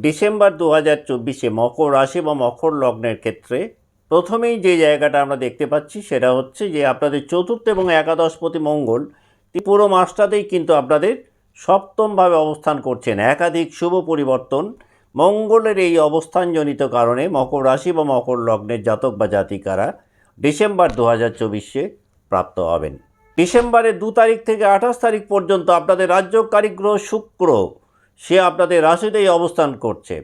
December দু হাজার চব্বিশে মকর রাশি বা মকর লগ্নের ক্ষেত্রে প্রথমেই যে জায়গাটা আমরা দেখতে পাচ্ছি সেটা হচ্ছে যে আপনাদের চতুর্থ এবং একাদশপতি মঙ্গল পুরো মাসটাতেই কিন্তু আপনাদের সপ্তমভাবে অবস্থান করছেন। একাধিক শুভ পরিবর্তন মঙ্গলের এই অবস্থানজনিত কারণে মকর রাশি বা মকর লগ্নের জাতক বা জাতিকারা ডিসেম্বর দু হাজার চব্বিশে প্রাপ্ত হবেন। ডিসেম্বরের দু তারিখ থেকে আঠাশ তারিখ পর্যন্ত আপনাদের রাজ্যকারী গ্রহ শুক্র সে আপনাদের রাশিতেই অবস্থান করছে।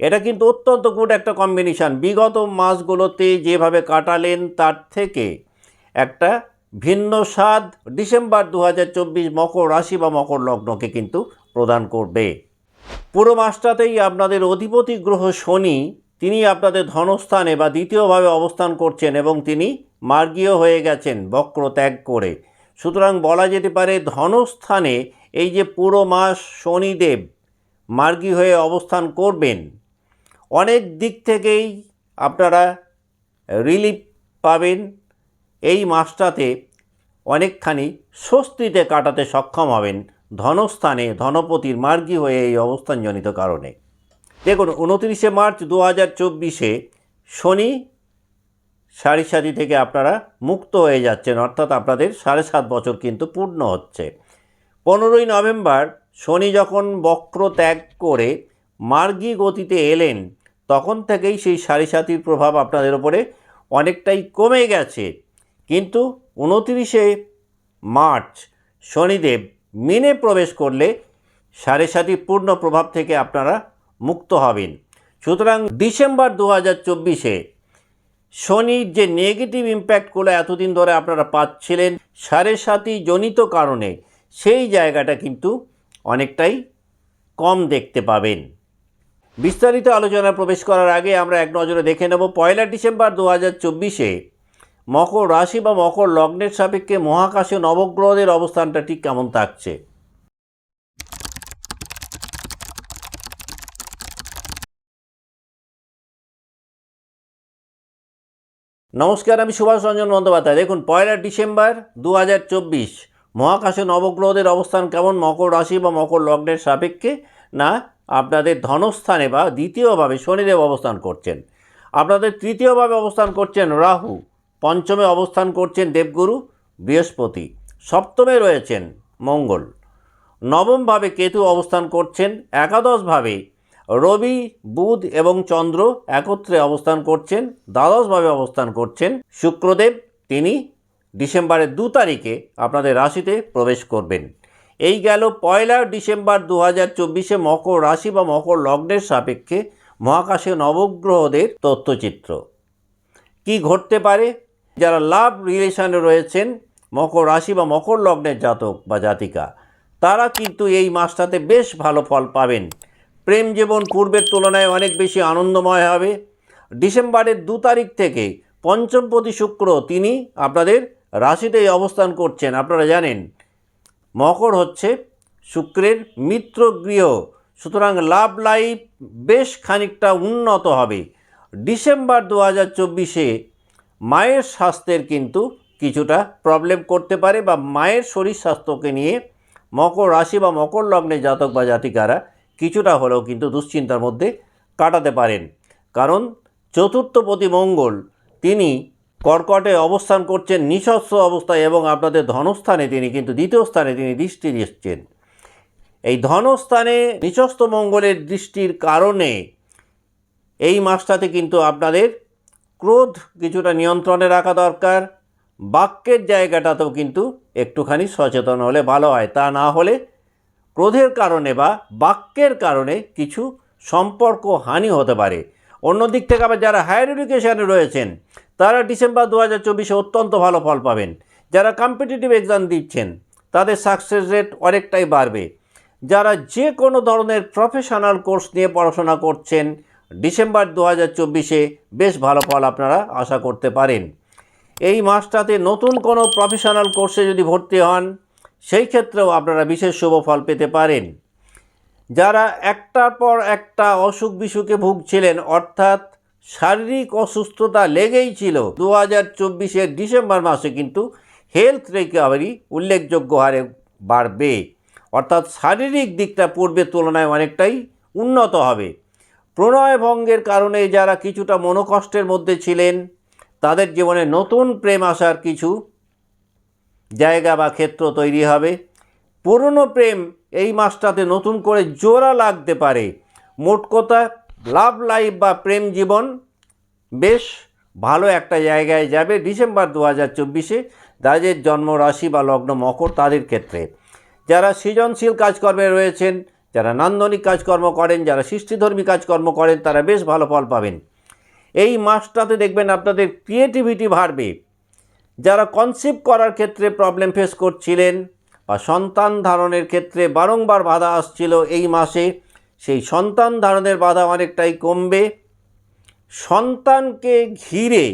এটা কিন্তু অত্যন্ত গুড একটা কম্বিনেশান বিগত মাসগুলোতে যেভাবে কাটালেন, তার থেকে একটা ভিন্ন স্বাদ ডিসেম্বর দু হাজার চব্বিশ মকর রাশি বা মকর লগ্নকে কিন্তু প্রদান করবে। পুরো মাসটাতেই আপনাদের অধিপতি গ্রহ শনি, তিনি আপনাদের ধনস্থানে বা দ্বিতীয়ভাবে অবস্থান করছেন এবং তিনি মার্গীয় হয়ে গেছেন বক্র ত্যাগ করে। সুতরাং বলা যেতে পারে ধনস্থানে এই যে পুরো মাস শনিদেব মার্গী হয়ে অবস্থান করবেন, অনেক দিক থেকেই আপনারা রিলিফ পাবেন। এই মাসটাতে অনেকখানি স্বস্তিতে কাটাতে সক্ষম হবেন ধনস্থানে ধনপতির মার্গী হয়ে এই অবস্থানজনিত কারণে। দেখুন, উনত্রিশে মার্চ দু হাজার চব্বিশে শনি সাড়ে সাতি থেকে আপনারা মুক্ত হয়ে যাচ্ছেন, অর্থাৎ আপনাদের সাড়ে সাত বছর কিন্তু পূর্ণ হচ্ছে। পনেরোই নভেম্বর শনি যখন বক্র ত্যাগ করে মার্গী গতিতে এলেন, তখন থেকেই সেই সাড়ে সাতির প্রভাব আপনাদের ওপরে অনেকটাই কমে গেছে। কিন্তু উনতিরিশে মার্চ শনিদেব মিনে প্রবেশ করলে সাড়ে সাতি পূর্ণ প্রভাব থেকে আপনারা মুক্ত হবেন। সুতরাং ডিসেম্বর দু হাজার চব্বিশে শনির যে নেগেটিভ ইম্প্যাক্টগুলো এতদিন ধরে আপনারা পাচ্ছিলেন, সাড়ে সাতি জনিত কারণে সেই জায়গাটা কিন্তু অনেকটাই কম দেখতে পাবেন। বিস্তারিত আলোচনায় প্রবেশ করার আগে আমরা এক নজরে দেখে নেব, পয়লা ডিসেম্বর দু হাজার চব্বিশে মকর রাশি বা মকর লগ্নের সাপেক্ষে মহাকাশে নবগ্রহদের অবস্থানটা ঠিক কেমন থাকছে? নমস্কার, আমি সুভাষ রঞ্জন বন্দ্যোপাধ্যায়। দেখুন, পয়লা ডিসেম্বর দু হাজার চব্বিশ মহাকাশে নবগ্রহদের অবস্থান কেমন? মকর রাশি বা মকর লগ্নের সাপেক্ষে? না, আপনাদের ধনস্থানে বা দ্বিতীয়ভাবে শনিদেব অবস্থান করছেন। আপনাদের তৃতীয়ভাবে অবস্থান করছেন রাহু। পঞ্চমে অবস্থান করছেন দেবগুরু। বৃহস্পতি। সপ্তমে রয়েছেন মঙ্গল। নবমভাবে কেতু অবস্থান করছেন একাদশভাবে। রবি, বুধ এবং চন্দ্র একত্রে অবস্থান করছেন। দ্বাদশভাবে অবস্থান করছেন শুক্রদেব। তিনি ডিসেম্বরের দু তারিখে আপনাদের রাশিতে প্রবেশ করবেন। এই গেল পয়লা ডিসেম্বর দু হাজার চব্বিশে মকর রাশি বা মকর লগ্নের সাপেক্ষে মহাকাশে নবগ্রহদের তথ্যচিত্র। কি ঘটতে পারে? যারা লাভ রিলেশনে রয়েছেন, মকর রাশি বা মকর লগ্নের জাতক বা জাতিকা, তারা কিন্তু এই মাসটাতে বেশ ভালো ফল পাবেন। প্রেম জীবন পূর্বের তুলনায় অনেক বেশি আনন্দময় হবে। ডিসেম্বরের দু তারিখ থেকে পঞ্চমপতি শুক্র তিনি আপনাদের রাশিতেই অবস্থান করছেন, আপনারা জানেন। মকর হচ্ছে শুক্রের মিত্র গৃহ সুতরাং লাভ লাইফ বেশ খানিকটা উন্নত হবে। ডিসেম্বর দু হাজার চব্বিশে মায়ের স্বাস্থ্যের কিন্তু কিছুটা প্রবলেম করতে পারে বা মায়ের শরীর স্বাস্থ্যকে নিয়ে মকর রাশি বা মকর লগ্নে জাতক বা জাতিকারা কিছুটা হলেও কিন্তু দুশ্চিন্তার মধ্যে কাটাতে পারেন। কারণ চতুর্থপতি মঙ্গল, তিনি কর্কটে অবস্থান করছেন নিঃস্ব অবস্থায় এবং আপনাদের ধনস্থানে তিনি কিন্তু দ্বিতীয় স্থানে তিনি দৃষ্টি দিচ্ছেন। এই ধনস্থানে নিচস্থ মঙ্গলের দৃষ্টির কারণে এই মাসটাতে কিন্তু আপনাদের ক্রোধ কিছুটা নিয়ন্ত্রণে রাখা দরকার, বাক্যের জায়গাটাতেও কিন্তু একটুখানি সচেতন হলে ভালো হয়। তা না হলে ক্রোধের কারণে বা বাক্যের কারণে কিছু সম্পর্ক হানি হতে পারে। অন্য দিক থেকে আবার যারা হায়ার এডুকেশানে রয়েছেন তারা ডিসেম্বর দু হাজার চব্বিশে অত্যন্ত ভালো ফল পাবেন। যারা কম্পিটিটিভ এক্সাম দিচ্ছেন, তাদের সাকসেস রেট অনেকটাই বাড়বে। যারা যে কোনো ধরনের প্রফেশনাল কোর্স নিয়ে পড়াশোনা করছেন, ডিসেম্বর দু হাজার চব্বিশে বেশ ভালো ফল আপনারা আশা করতে পারেন। এই মাসটাতে নতুন কোনো প্রফেশনাল কোর্সে যদি ভর্তি হন, সেই ক্ষেত্রেও আপনারা বিশেষ শুভ ফল পেতে পারেন। যারা একটার পর একটা অসুখ বিসুখে ভুগছিলেন, অর্থাৎ শারীরিক অসুস্থতা লেগেই ছিল দু হাজার চব্বিশের ডিসেম্বর মাসে, কিন্তু হেলথ রিকভারি উল্লেখযোগ্য হারে বাড়বে। অর্থাৎ শারীরিক দিকটা পূর্বের তুলনায় অনেকটাই উন্নত হবে। প্রণয় ভঙ্গের কারণে যারা কিছুটা মনোকষ্টের মধ্যে ছিলেন, তাদের জীবনে নতুন প্রেম আসার কিছু জায়গা বা ক্ষেত্র তৈরি হবে। পুরনো প্রেম এই মাসটাতে নতুন করে জোড়া লাগতে পারে। মোট কথা লাভ লাইফ বা প্রেম জীবন, বেশ ভালো একটা জায়গায় যাবে ডিসেম্বর দু হাজার চব্বিশে। যাদের জন্মরাশি বা লগ্ন মকর তাদের ক্ষেত্রে। যারা সৃজনশীল কাজকর্মে রয়েছেন, যারা নান্দনিক কাজকর্ম করেন, যারা সৃষ্টিধর্মী কাজকর্ম করেন, তারা বেশ ভালো ফল পাবেন। এই মাসটাতে দেখবেন আপনাদের ক্রিয়েটিভিটি বাড়বে। যারা কনসিভ করার ক্ষেত্রে প্রবলেম ফেস করছিলেন বা সন্তান ধারণের ক্ষেত্রে বারংবার বাধা আসছিল এই মাসে সেই সন্তান ধারণের বাধা অনেকটাই কমবে। সন্তানকে ঘিরে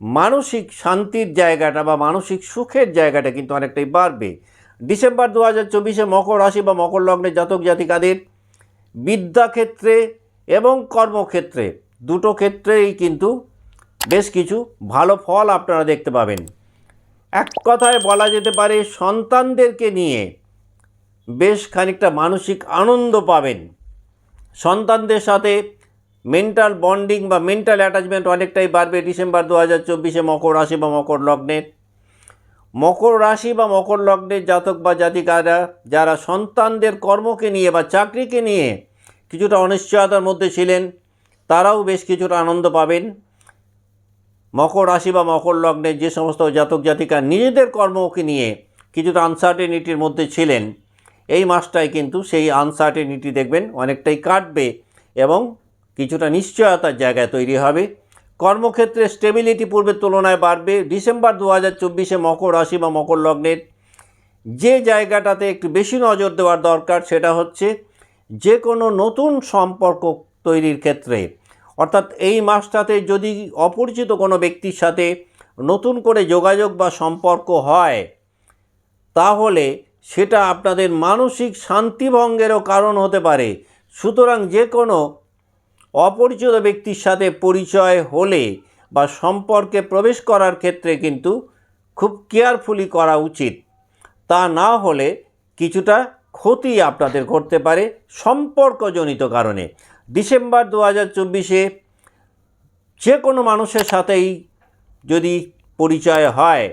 মানসিক শান্তির জায়গাটা বা মানসিক সুখের জায়গাটা কিন্তু অনেকটাই বাড়বে। ডিসেম্বর দু হাজার চব্বিশে মকর রাশি বা মকর লগ্নের জাতক জাতিকাদের বিদ্যাক্ষেত্রে এবং কর্মক্ষেত্রে দুটো ক্ষেত্রেই কিন্তু বেশ কিছু ভালো ফল আপনারা দেখতে পাবেন। এক কথায় বলা যেতে পারে, সন্তানদেরকে নিয়ে বেশ খানিকটা মানসিক আনন্দ পাবেন। সন্তানদের সাথে মেন্টাল বন্ডিং বা মেন্টাল অ্যাটাচমেন্ট অনেকটাই বাড়বে ডিসেম্বর দু হাজার চব্বিশে মকর রাশি বা মকর লগ্নের মকর রাশি বা মকর লগ্নের জাতক বা জাতিকারা, যারা সন্তানদের কর্মকে নিয়ে বা চাকরিকে নিয়ে কিছুটা অনিশ্চয়তার মধ্যে ছিলেন, তারাও বেশ কিছুটা আনন্দ পাবেন। মকর রাশি বা মকর লগ্নের যে সমস্ত জাতক জাতিকা নিজেদের কর্মকে নিয়ে কিছুটা আনসার্টেনিটির মধ্যে ছিলেন এই মাসটায় কিন্তু সেই আনসার্টেনিটি দেখবেন অনেকটাই কাটবে এবং কিছুটা নিশ্চয়তার জায়গায় তৈরি হবে। কর্মক্ষেত্রে স্টেবিলিটি পূর্বের তুলনায় বাড়বে। ডিসেম্বর দু হাজার চব্বিশে মকর রাশি বা মকর লগ্নের যে জায়গাটাতে একটু বেশি নজর দেওয়ার দরকার সেটা হচ্ছে যে কোনো নতুন সম্পর্ক তৈরির ক্ষেত্রে। অর্থাৎ এই মাসটাতে যদি অপরিচিত কোনো ব্যক্তির সাথে নতুন করে যোগাযোগ বা সম্পর্ক হয়, তাহলে সেটা আপনাদের মানসিক শান্তিভঙ্গেরও কারণ হতে পারে। সুতরাং যে কোনো অপরিচিত ব্যক্তির সাথে পরিচয় হলে বা সম্পর্কে প্রবেশ করার ক্ষেত্রে কিন্তু খুব কেয়ারফুলি করা উচিত। তা না হলে কিছুটা ক্ষতি আপনাদের করতে পারে সম্পর্কজনিত কারণে। ডিসেম্বর দু হাজার চব্বিশে যে কোনো মানুষের সাথেই যদি পরিচয় হয়,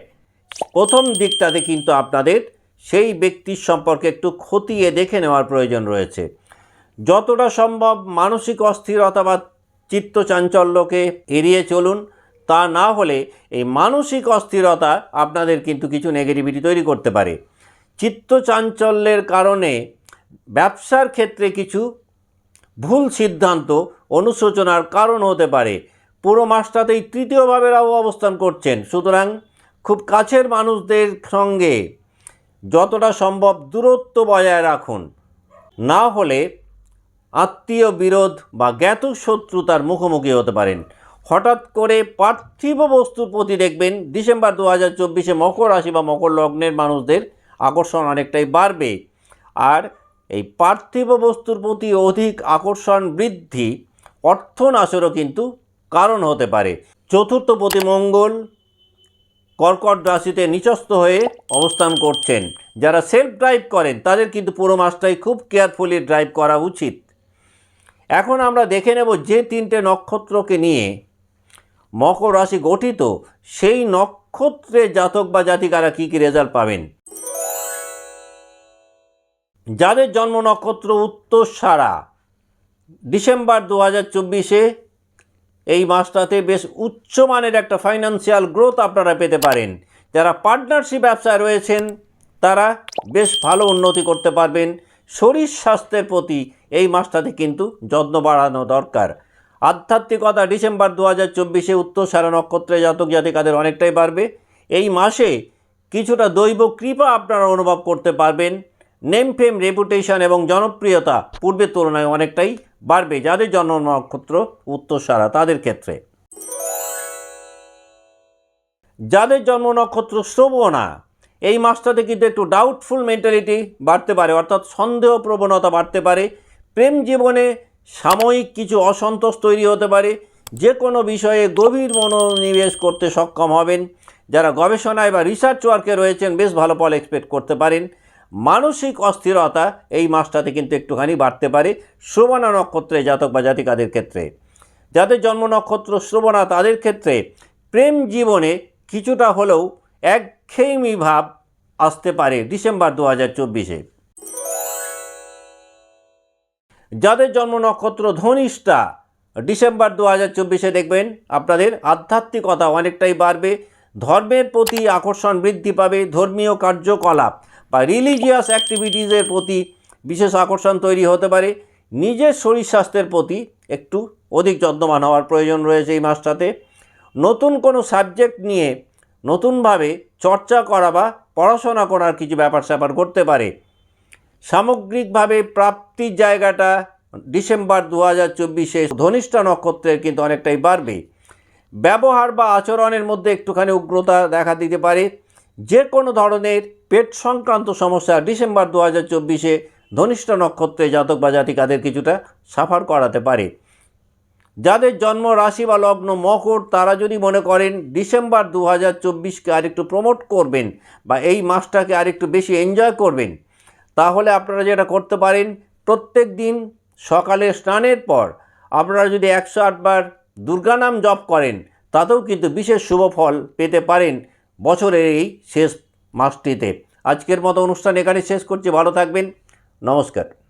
প্রথম দিকটাতে কিন্তু আপনাদের সেই ব্যক্তির সম্পর্কে একটু খতিয়ে দেখে নেওয়ার প্রয়োজন রয়েছে। যতটা সম্ভব মানসিক অস্থিরতা বা চিত্ত চাঞ্চল্যকে এড়িয়ে চলুন, তা না হলে এই মানসিক অস্থিরতা আপনাদের কিন্তু কিছু নেগেটিভিটি তৈরি করতে পারে। চিত্ত চাঞ্চল্যের কারণে ব্যবসার ক্ষেত্রে কিছু ভুল সিদ্ধান্ত, অনুশোচনার কারণ হতে পারে। পুরো মাসটাতেই তৃতীয় ভাবেরাও অবস্থান করছেন, সুতরাং খুব কাছের মানুষদের সঙ্গে যতটা সম্ভব দূরত্ব বজায় রাখুন। না হলে আত্মীয় বিরোধ বা জ্ঞাত শত্রুতার মুখোমুখি হতে পারেন। হঠাৎ করে পার্থিব বস্তুর প্রতি দেখবেন ডিসেম্বর দু হাজার চব্বিশে মকর রাশি বা মকর লগ্নের মানুষদের আকর্ষণ অনেকটাই বাড়বে। আর এই পার্থিব বস্তুর প্রতি অধিক আকর্ষণ বৃদ্ধি অর্থনাশেরও কিন্তু কারণ হতে পারে। চতুর্থ প্রতি মঙ্গল কর্কট রাশিতে নিচস্থ হয়ে অবস্থান করছেন। যারা সেলফ ড্রাইভ করেন, তাদের কিন্তু পুরো মাসটাই খুব কেয়ারফুলি ড্রাইভ করা উচিত। এখন আমরা দেখে নেব যে তিনটে নক্ষত্রকে নিয়ে মকর রাশি গঠিত, সেই নক্ষত্রে জাতক বা জাতিকারা কী কী রেজাল্ট পাবেন? যাদের জন্ম নক্ষত্র উত্তর সারা ডিসেম্বর দু হাজার চব্বিশে এই মাসটাতে বেশ উচ্চমানের একটা ফাইন্যান্সিয়াল গ্রোথ আপনারা পেতে পারেন। যারা পার্টনারশিপ ব্যবসায় রয়েছেন, তারা বেশ ভালো উন্নতি করতে পারবেন। শরীর স্বাস্থ্যের প্রতি এই মাসটাতে কিন্তু যত্ন বাড়ানো দরকার। আধ্যাত্মিকতা ডিসেম্বর দু হাজার চব্বিশে উত্তর সারা নক্ষত্রে জাতক জাতিকাদের অনেকটাই বাড়বে। এই মাসে কিছুটা দৈব কৃপা আপনারা অনুভব করতে পারবেন। নেম ফেম রেপুটেশন এবং জনপ্রিয়তা পূর্বের তুলনায় অনেকটাই বাড়বে। যাদের জন্ম নক্ষত্র উত্তরসারা, তাদের ক্ষেত্রে। যাদের জন্ম নক্ষত্র শ্রবণা এই মাসটাতে কিন্তু একটু ডাউটফুল মেন্টালিটি বাড়তে পারে, অর্থাৎ সন্দেহ প্রবণতা বাড়তে পারে। প্রেম জীবনে সাময়িক কিছু অসন্তোষ তৈরি হতে পারে। যে কোনো বিষয়ে গভীর মনোনিবেশ করতে সক্ষম হবেন। যারা গবেষণায় বা রিসার্চ ওয়ার্কে রয়েছেন, বেশ ভালো ফল এক্সপেক্ট করতে পারেন। মানসিক অস্থিরতা এই মাসটাতে কিন্তু একটুখানি বাড়তে পারে। শ্রবণা নক্ষত্রে জাতক বা জাতিকাদের ক্ষেত্রে। যাদের জন্ম নক্ষত্র শ্রবণা তাদের ক্ষেত্রে প্রেম জীবনে কিছুটা হলেও একঘেয়েমি ভাব আসতে পারে ডিসেম্বর দু হাজার চব্বিশে। যাদের জন্ম নক্ষত্র ধনিষ্ঠা, ডিসেম্বর দু হাজার চব্বিশে দেখবেন আপনাদের আধ্যাত্মিকতা অনেকটাই বাড়বে। ধর্মের প্রতি আকর্ষণ বৃদ্ধি পাবে, ধর্মীয় কার্যকলাপ বা রিলিজিয়াস অ্যাক্টিভিটিসের প্রতি বিশেষ আকর্ষণ তৈরি হতে পারে। নিজের শরীর স্বাস্থ্যের প্রতি একটু অধিক যত্নবান হওয়ার প্রয়োজন রয়েছে এই মাসটাতে। নতুন কোনো সাবজেক্ট নিয়ে নতুনভাবে চর্চা করা বা পড়াশোনা করার কিছু ব্যাপার স্যাপার করতে পারে। সামগ্রিকভাবে প্রাপ্তির জায়গাটা ডিসেম্বর দু হাজার চব্বিশে ধনিষ্ঠা নক্ষত্রের কিন্তু অনেকটাই বাড়বে। ব্যবহার বা আচরণের মধ্যে একটুখানি উগ্রতা দেখা দিতে পারে। যে কোনো ধরনের পেট সংক্রান্ত সমস্যা ডিসেম্বর দু হাজার চব্বিশে ধনিষ্ঠ নক্ষত্রে জাতক বা জাতিকাদের কিছুটা সাফার করাতে পারে। যাদের জন্ম রাশি বা লগ্ন মকর, তারা যদি মনে করেন ডিসেম্বর দু হাজার চব্বিশকে আরেকটু প্রমোট করবেন বা এই মাসটাকে আরেকটু বেশি এনজয় করবেন, তাহলে আপনারা যেটা করতে পারেন, প্রত্যেক দিন সকালে স্নানের পর আপনারা যদি একশো আটবার দুর্গা নাম জপ করেন, তাতেও কিন্তু বিশেষ শুভ ফল পেতে পারেন। বছরের এই শেষ মাসটিতে। আজকের মতো অনুষ্ঠান এখানে শেষ করছি। ভালো থাকবেন। নমস্কার।